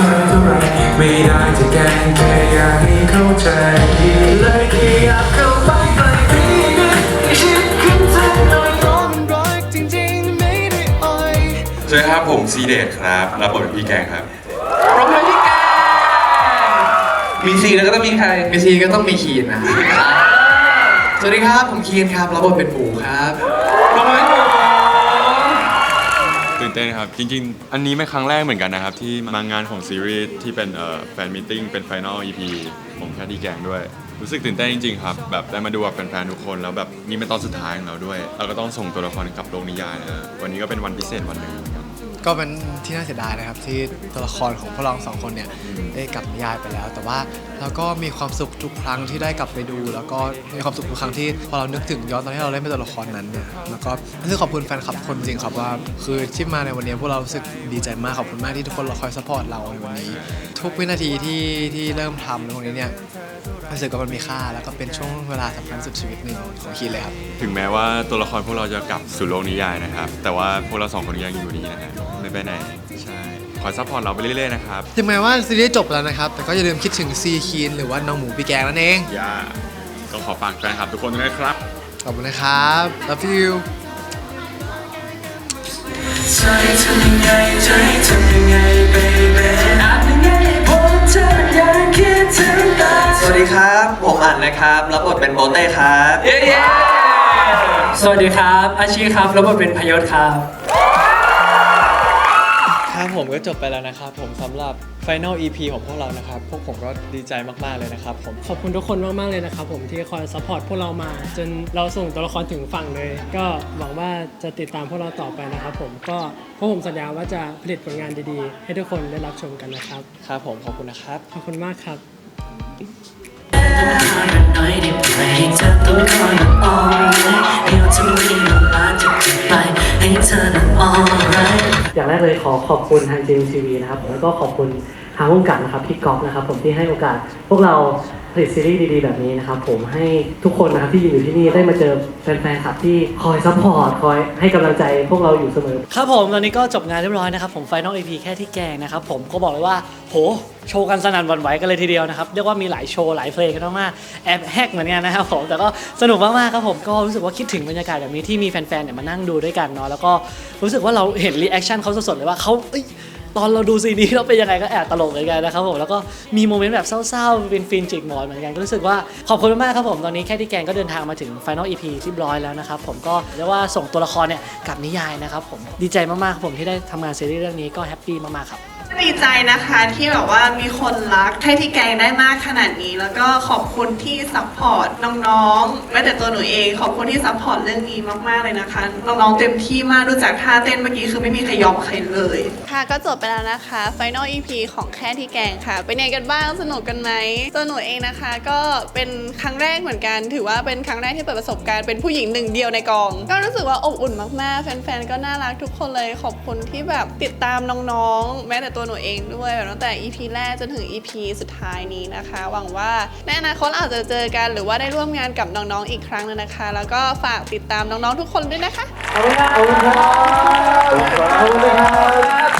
อะไรไม่ได้จะแกล้งแค่อยากให้เข้าใจเลยแค่อยากเข้าไปใกล้พี่นิดให้ชิดขึ้นสักหน่อยเพราะมันรักจริงๆไม่ได้อ่อยสวัสดีครับผมซีเดชครับรับบทเป็นพี่แกงครับปรบมือพี่แกมีซีแล้วก็ต้องมีใครมีซีก็ต้องมีคีนนะสวัสดีครับผมคีนครับรับบทเป็นหมูครับ ปรบมือให้หมู ตื่ นเต้นครับ จริงๆ อันนี้ไม่ครั้งแรกเหมือนกันนะครับ ที่มางานของซีรีส์ที่เป็นแฟนมิทติ้งเป็นไฟนอล EP ผมแค่ที่แกงด้วย รู้สึกตื่นเต้นจริงๆครับ แบบได้มาดูกับแฟนๆทุกคนแล้วแบบนี่เป็นตอนสุดท้ายของเราด้วย เราก็ต้องส่งตัวละครกลับโลงนิยายนะวันนี้ก็เป็นวันพิเศษวันหนึ่งครับ ก็เป็นที่น่าเสียดายนะครับ ที่ตัวละครของพวกเราสองคนเนี่ยได้กลับนิยายไปแล้ว แต่ว่าเราก็มีความสุขทุกครั้งที่ได้กลับไปดู แล้วก็มีความสุขทุกครั้งที่พอเรานึกถึงย้อนตอนที่เราเล่นเป็นตัวละครนั้นเนี่ยแล้วก็รู้สึกขอบคุณแฟนคลับคนจริงๆครับว่า คือที่มาในวันนี้พวกเรารู้สึกดีใจมากขอบคุณมากที่ทุกคนรอคอยซัพพอร์ตเราในวันนี้ ทุกวินาทีที่ที่เริ่มทำในวันนี้เนี่ย รู้สึกว่ามันมีค่า แล้วก็เป็นช่วงเวลาสำคัญสุดชีวิตหนึ่งของคีนเลยครับ ถึงแม้ว่าตัวละครพวกเราจะกลับสู่โลกนิยายนะครับ แต่ว่าพวกเราสองคนยังอยู่นี่นะฮะไม่ไปไหน ใช่คอยซัพพอร์ตเราไปเรื่อยๆนะครับ ถึงแม้ว่าซีรีส์จบแล้วนะครับ แต่ก็อย่าลืมคิดถึงซีคีนหรือว่าน้องหมูปีแกงนั่นเอง อย่าก็ขอฝากแฟนคลับทุกคนด้วยนะครับ ขอบคุณนะครับ love you ใจทำยังไงใจทำยังไง ผมอั๋นนะครับ รับบทเป็นโบเต้ครับเย้เย้สวัสดีครับ อาชีครับรับบทเป็นพยศครับ ครับผมก็จบไปแล้วนะครับผมสำหรับ Final EP ของพวกเรานะครับ พวกผมก็ดีใจมาก ๆ เลยนะครับผมขอบคุณทุกคนมาก ๆ เลยนะครับผมที่คอยซัพพอร์ตพวกเรามา จนเราส่งตัวละครถึงฝั่งเลย ก็หวังว่าจะติดตามพวกเราต่อไปนะครับผมก็พวกผมสัญญาว่าจะผลิตผลงานดีๆ ให้ทุกคนได้รับชมกันนะครับ ครับผมขอบคุณนะครับ ขอบคุณมากครับหน่ อย่างแรกเลยขอขอบคุณทางจีมทีวีนะครับ แล้วก็ขอบคุณางวงการนะครับพี่ก๊อฟนะครับผมที่ให้โอกาสพวกเราผลิตซีรีส์ดีๆ แบบนี้นะครับผมให้ทุกคนนะครับที่อยู่ที่นี่ได้มาเจอแฟนๆครับที่คอยซัพพอร์ตคอยให้กำลังใจพวกเราอยู่เสมอ ครับผมตอนนี้ก็จบงานเรียบร้อยนะครับผม Final EP แค่ที่แกงนะครับผมก็บอกเลยว่า โห โชว์กันสนั่นหวันไหวกันเลยทีเดียวนะครับ เรียกว่ามีหลายโชว์หลายเพลงกันมากๆแอบแฮกเหมือนกันนะครับผมแต่ก็สนุกมากๆครับผมก็รู้สึกว่าคิดถึงบรรยากาศแบบนี้ที่มีแฟนๆเนี่ยมานั่งดูด้วยกันเนาะแล้วก็รู้สึกว่าเราเห็นรีแอคชั่นเขาสดๆเลยว่าเขาเอ้ย ตอนเราดูซีนี้เราเป็นยังไงก็แอบตลกเหมือนกันนะครับผมแล้วก็มีโมเมนต์แบบเศร้าๆเป็นฟินจิกหมอนเหมือนกันก็รู้สึกว่าขอบคุณมากๆครับผมตอนนี้แค่ที่แกงก็เดินทางมาถึง Final EP เรียบร้อยแล้วนะครับผมก็เรียกว่าส่งตัวละครเนี่ยกลับนิยายนะครับผมดีใจมากๆครับผมที่ได้ทำงานซีรีส์เรื่องนี้ก็แฮปปี้มากๆครับ ดีใจนะคะที่แบบว่ามีคนรักให้ที่แกงได้มากขนาดนี้ แล้วก็ขอบคุณที่ซัพพอร์ตน้องๆแม้แต่ตัวหนูเองขอบคุณที่ซัพพอร์ตเรื่องนี้มากๆเลยนะคะน้องๆเต็มที่มากดูจากท่าเต้นเมื่อกี้คือไม่มีใครยอมใครเลย ค่ะก็จบไปแล้วนะคะ Final EP ของแค่ที่แกงค่ะ เป็นไงกันบ้างสนุกกันไหมตัวหนูเองนะคะ ก็เป็นครั้งแรกเหมือนกัน ถือว่าเป็นครั้งแรกที่เปิดประสบการณ์เป็นผู้หญิงหนึ่งเดียวในกอง ก็รู้สึกว่าอบอุ่นมากๆ แฟนๆก็น่ารักทุกคนเลยขอบคุณที่แบบติดตามน้องๆ แม้แต่ตัวหนูเองด้วยแบบตั้งแต่ EP แรกจนถึง EP สุดท้ายนี้นะคะ หวังว่าในอนาคตอาจจะเจอกันหรือว่าได้ร่วมงานกับน้องๆอีกครั้งหนึงนะคะ แล้วก็ฝากติดตามน้องๆทุกคนด้วยนะคะ ขอบคุณครับขอบคุณครับขอบคุณครับ